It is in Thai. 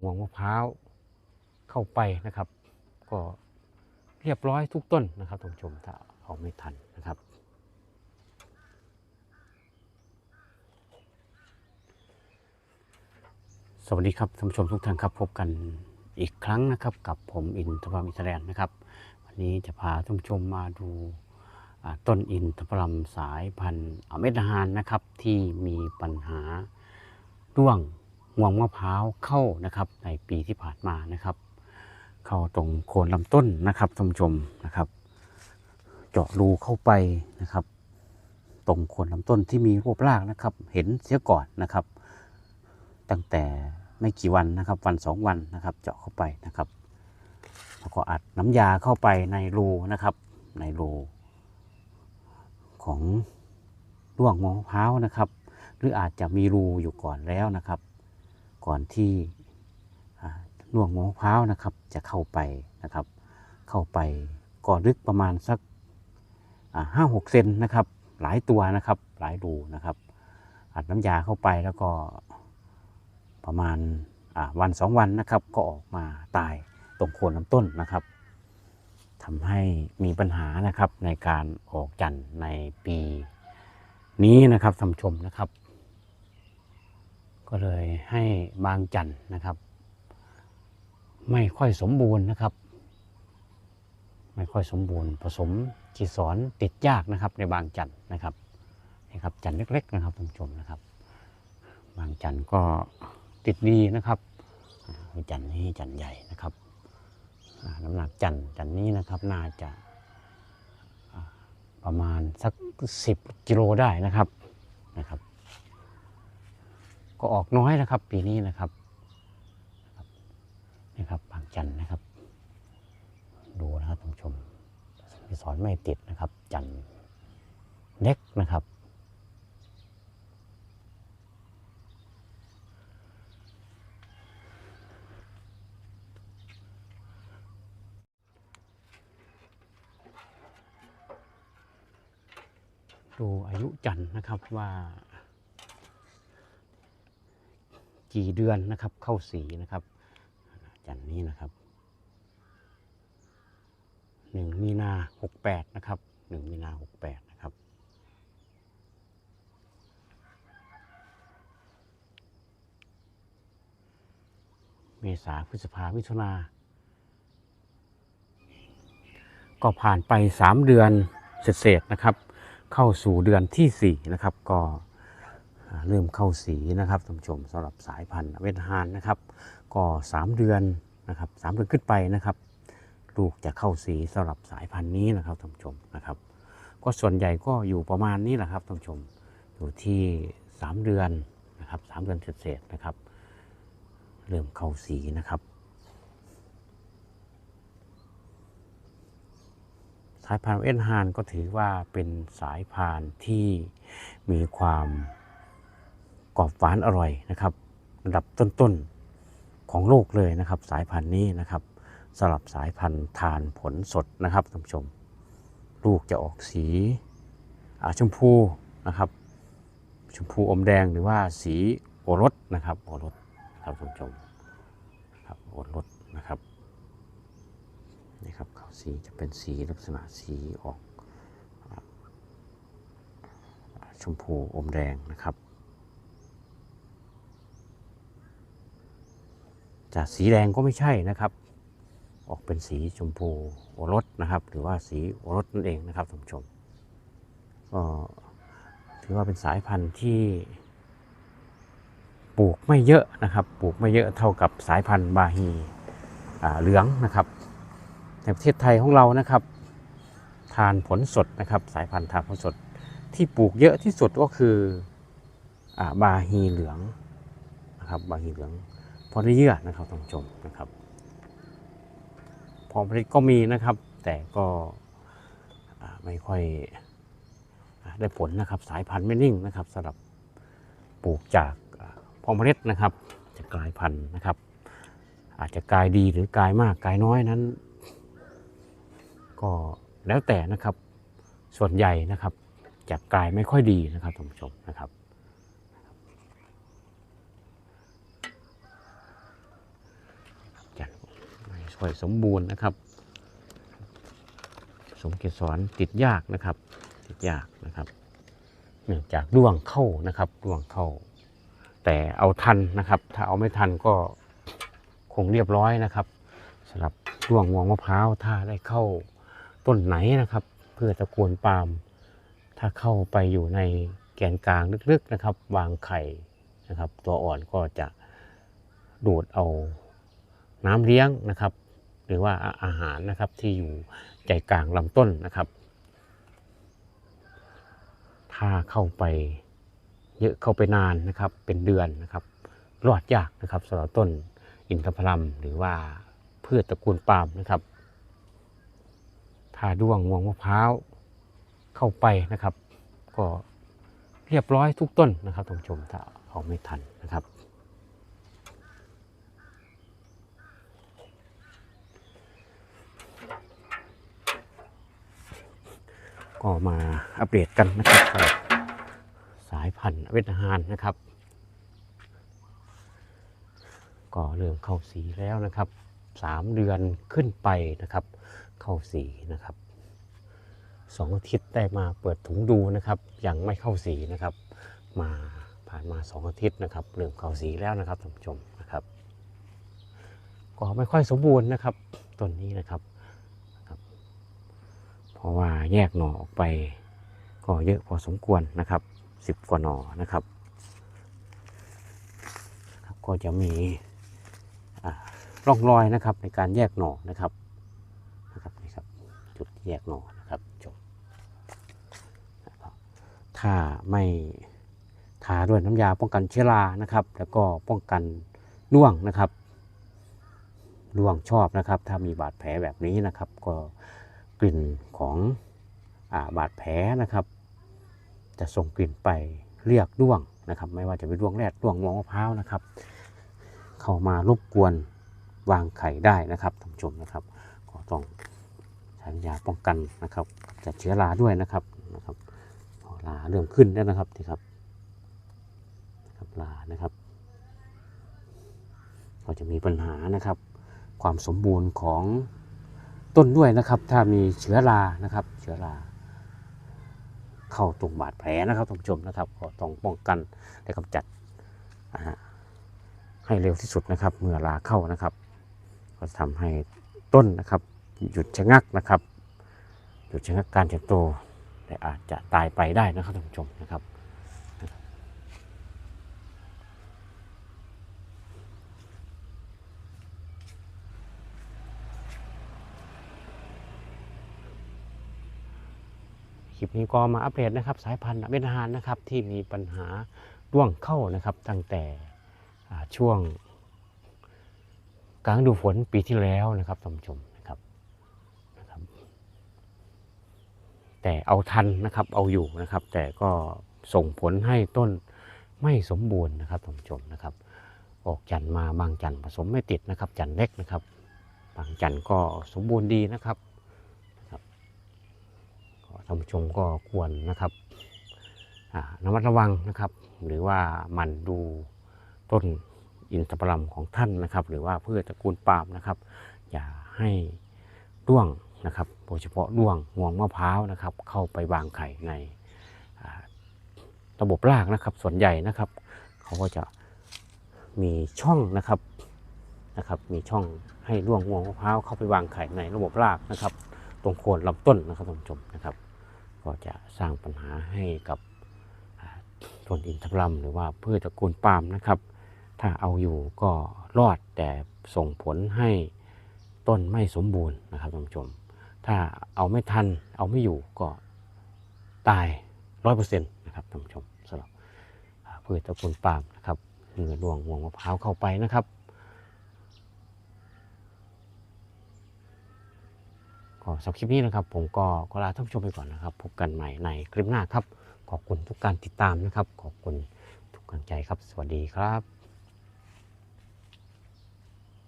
งวงมะพร้าวเข้าไปนะครับ ก็เรียบร้อยทุกต้นนะครับท่านผู้ชมถ้าเอาไม่ทันนะครับ สวัสดีครับท่านผู้ชมทุกท่านครับพบกันอีกครั้งนะครับ กับผมอินทพรรมอิสราเอลนะครับ วันนี้จะพาท่านผู้ชมมาดูต้นอินทพรรมสายพันธุ์อเมดฮานนะครับ ที่มีปัญหาร่วง งวงมะพร้าวเข้านะครับ ในปีที่ผ่านมานะครับ เข้าตรงโคนลำต้นนะครับท่านผู้ชมนะครับ เจาะรูเข้าไปนะครับ ตรงโคนลำต้นที่มีรูปรางนะครับ เห็นเสียก่อนนะครับ ตั้งแต่ไม่กี่วันนะครับ วันสองวันนะครับ เจาะเข้าไปนะครับแล้วก็อัดน้ำยาเข้าไปในรูนะครับ ในรูของร่วงมะพร้าวนะครับ หรืออาจจะมีรูอยู่ก่อนแล้วนะครับ ก่อนที่อ่วงมะพร้าวนะครับ จะเข้าไปนะครับ เข้าไปก็ลึกประมาณสักห้าหกเซนนะครับ หลายตัวนะครับ หลายรูนะครับ อัดน้ำยาเข้าไปแล้วก็ประมาณวันสองวันนะครับ ก็ออกมาตายตรงโคนลำต้นนะครับทำให้มีปัญหานะครับในการออกจันทร์ในปีนี้นะครับท่านชมนะครับ ก็เลยให้บางจันทร์นะครับ ไม่ค่อยสมบูรณ์นะครับ ไม่ค่อยสมบูรณ์ผสมจีสอนติดยากนะครับในบางจันทร์นะครับนี่ครับจันทร์เล็ก ๆ นะครับท่านผู้ชมนะครับ บางจันทร์ก็ติดดีนะครับจันทร์นี้จันทร์ใหญ่นะครับน้ำหนักจันทร์จันทร์นี้นะครับน่าจะประมาณสักสิบกิโลได้นะครับนะครับ ก็ออกน้อยนะครับ ปีนี้นะครับนะครับนี่ครับบางจันนะครับ ดูนะครับท่านผู้ชมสอนไม่ติดนะครับ จันเล็กนะครับดูอายุจันนะครับว่า กี่เดือนนะครับเข้าสีนะครับจันนี้นะครับหนึ่งมีนาหกแปดนะครับหนึ่งมีนาหกแปดนะครับ เมษาพฤษภามิถุนา ก็ผ่านไป3เดือนเศษๆนะครับ เข้าสู่เดือนที่4นะครับก็ เริ่มเข้าสีนะครับท่านผู้ชมสำหรับสายพันธุ์เวนฮานนะครับ ก็ 3 เดือนนะครับสามเดือนขึ้นไปนะครับ ลูกจะเข้าสีสำหรับสายพันธุ์นี้นะครับท่านผู้ชมนะครับ ก็ส่วนใหญ่ก็อยู่ประมาณนี้แหละครับท่านผู้ชมอยู่ที่ 3 เดือนนะครับสามเดือนเศษๆนะครับ เริ่มเข้าสีนะครับสายพันธุ์เอ็นฮานก็ถือว่าเป็นสายพันธุ์ที่มีความ รอบหวานอร่อยนะครับระดับต้นๆของโลกเลยนะครับ สายพันธุ์นี้นะครับสำหรับสายพันธุ์ทานผลสดนะครับท่านผู้ชม ลูกจะออกสีชมพูนะครับ ชมพูอมแดงหรือว่าสีโอรสนะครับโอรสครับท่านผู้ชมครับโอรสนะครับนี่ครับเขาสีจะเป็นสีลักษณะสีออกชมพูอมแดงนะครับ จากสีแดงก็ไม่ใช่นะครับ ออกเป็นสีชมพูโอรสนะครับ หรือว่าสีโอรสนั่นเองนะครับท่านผู้ชมก็ถือว่าเป็นสายพันธุ์ที่ปลูกไม่เยอะนะครับ ปลูกไม่เยอะเท่ากับสายพันธุ์บาฮีเหลืองนะครับในประเทศไทยของเรานะครับทานผลสดนะครับสายพันธุ์ทานผลสดที่ปลูกเยอะที่สุดก็คืออบาฮีเหลืองนะครับบาฮีเหลือง พอได้เยื่อนะครับท่านผู้ชมนะครับ พอผลิตก็มีนะครับ แต่ก็ไม่ค่อยได้ผลนะครับ สายพันธุ์ไม่นิ่งนะครับสำหรับปลูกจากพอเมล็ดนะครับ จะกลายพันธุ์นะครับ อาจจะกลายดีหรือกลายมากกลายน้อยนั้น ก็แล้วแต่นะครับส่วนใหญ่นะครับจะกลายไม่ค่อยดีนะครับท่านผู้ชมนะครับ ค่อยสมบูรณ์นะครับ สมเกสรติดยากนะครับ ติดยากนะครับ เนื่องจากร่วงเข้านะครับร่วงเข้า แต่เอาทันนะครับ ถ้าเอาไม่ทันก็คงเรียบร้อยนะครับสำหรับร่วงงวงมะพร้าวถ้าได้เข้าต้นไหนนะครับ เพื่อตะกูลปาล์มถ้าเข้าไปอยู่ในแกนกลางลึกๆนะครับ วางไข่นะครับ ตัวอ่อนก็จะดูดเอาน้ำเลี้ยงนะครับ หรือว่าอาหารนะครับที่อยู่ใจกลางลำต้นนะครับ ถ้าเข้าไปเยอะเข้าไปนานนะครับเป็นเดือนนะครับรอดยากนะครับสำหรับต้นอินทผลัมหรือว่าพืชตระกูลปาล์มนะครับถ้าด้วงงวงมะพร้าวเข้าไปนะครับ ก็เรียบร้อยทุกต้นนะครับท่านผู้ชมถ้าเอาไม่ทันนะครับ ก็มาอัปเดตกันนะครับกับสายพันธุ์เวทนานนะครับ ก็เริ่มเข้าสีแล้วนะครับสามเดือนขึ้นไปนะครับ เข้าสีนะครับสองอาทิตย์ได้มาเปิดถุงดูนะครับ ยังไม่เข้าสีนะครับ มาผ่านมาสองอาทิตย์นะครับเริ่มเข้าสีแล้วนะครับท่านผู้ชมนะครับ ก็ไม่ค่อยสมบูรณ์นะครับต้นนี้นะครับ เพราะว่าแยกหน่อออกไป ก็เยอะพอสมควรนะครับสิบกว่าหน่อนะครับ ก็จะมีอ่าร่องรอยนะครับในการแยกหน่อนะครับนะครับนี่ครับจุดแยกหน่อนะครับจบนะครับถ้าไม่ทาด้วยน้ำยาป้องกันเชื้อรานะครับ แล้วก็ป้องกันร่วงนะครับร่วงชอบนะครับ ถ้ามีบาดแผลแบบนี้นะครับ ก็ กลิ่นของอาบาดแผลนะครับ จะส่งกลิ่นไปเรียกด้วงนะครับ ไม่ว่าจะเป็นด้วงแรดด้วงงวงมะพร้าวนะครับ เข้ามารบกวนวางไข่ได้นะครับท่านผู้ชมนะครับก็ต้องใช้ยาป้องกันนะครับจากเชื้อราด้วยนะครับนะครับพอราเริ่มขึ้นแล้วนะครับนี่ครับนะครับรานะครับก็จะมีปัญหานะครับ ความสมบูรณ์ของ ต้นด้วยนะครับ ถ้ามีเชื้อรานะครับ เชื้อราเข้าตรงบาดแผลนะครับท่านผู้ชมนะครับก็ต้องป้องกันและกำจัดให้เร็วที่สุดนะครับ เมื่อราเข้านะครับ ก็จะทำให้ต้นนะครับ หยุดชะงักนะครับ หยุดชะงักการเติบโตและอาจจะตายไปได้นะครับท่านผู้ชมนะครับ ค ลิปนี้ก็มาอัปเดตนะครับ สายพันธุ์เวียดนามนะครับ ที่มีปัญหาร่วงเข้านะครับ ตั้งแต่ช่วงกลางฤดูฝนปีที่แล้วนะครับท่านผู้ชมนะครับนะครับ แต่เอาทันนะครับเอาอยู่นะครับ แต่ก็ส่งผลให้ต้นไม่สมบูรณ์นะครับท่านผู้ชมนะครับ ออกจันทร์มาบางจันทร์ผสมไม่ติดนะครับ จันทร์เล็กนะครับ บางจันทร์ก็สมบูรณ์ดีนะครับ ท่านผู้ชมก็ควรนะครับอาระมัดระวังนะครับ หรือว่ามันดูต้นอินทผลัมของท่านนะครับ หรือว่าพืชตระกูลปาล์มนะครับ อย่าให้ร่วงนะครับโดยเฉพาะร่วงงวงมะพร้าวนะครับ เข้าไปวางไข่ในระบบรากนะครับ ส่วนใหญ่นะครับ เขาก็จะมีช่องนะครับนะครับ มีช่องให้ร่วงงวงมะพร้าวเข้าไปวางไข่ในระบบรากนะครับ ตรงโคนลำต้นนะครับท่านผู้ชมนะครับ ก็จะสร้างปัญหาให้กับต้นอินทผลัมหรือว่าพืชตระกูลปาล์มนะครับ ถ้าเอาอยู่ก็รอดแต่ส่งผลให้ต้นไม่สมบูรณ์นะครับท่านผู้ชม ถ้าเอาไม่ทันเอาไม่อยู่ก็ตายร้อยเปอร์เซ็นต์นะครับท่านผู้ชมสำหรับพืชตระกูลปาล์มนะครับเมื่อดวงวงมะพร้าวเข้าไปนะครับ สำหรับคลิปนี้นะครับ ผมก็ขอลาท่านผู้ชมไปก่อนนะครับ พบกันใหม่ในคลิปหน้าครับ ขอบคุณทุกการติดตามนะครับ ขอบคุณทุกกำลังใจครับ สวัสดีครับ